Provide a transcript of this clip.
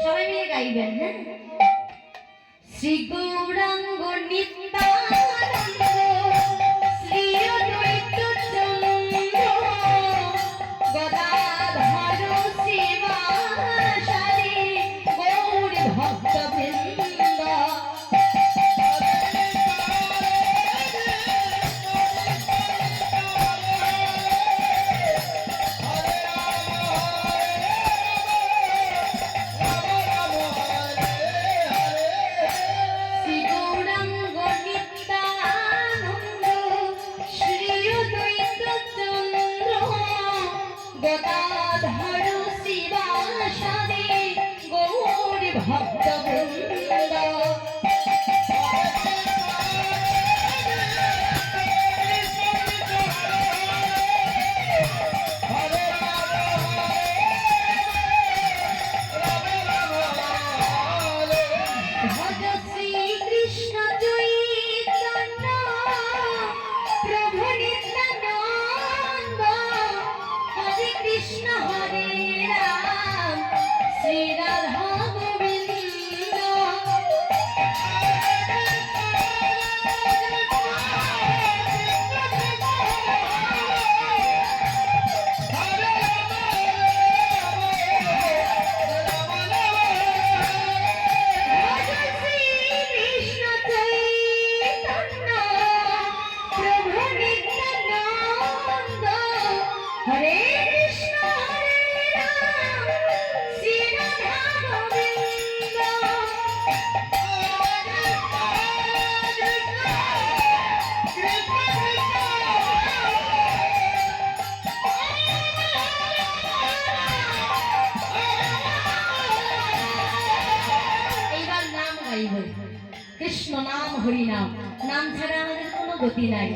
সবাই মিলে গাইবেন হ্যাঁ? শ্রী গৌরাঙ্গ নিত্য চাই কৃষ্ণ নাম হরি নাম। নাম ছাড়া আমাদের কোনো গতি নাই।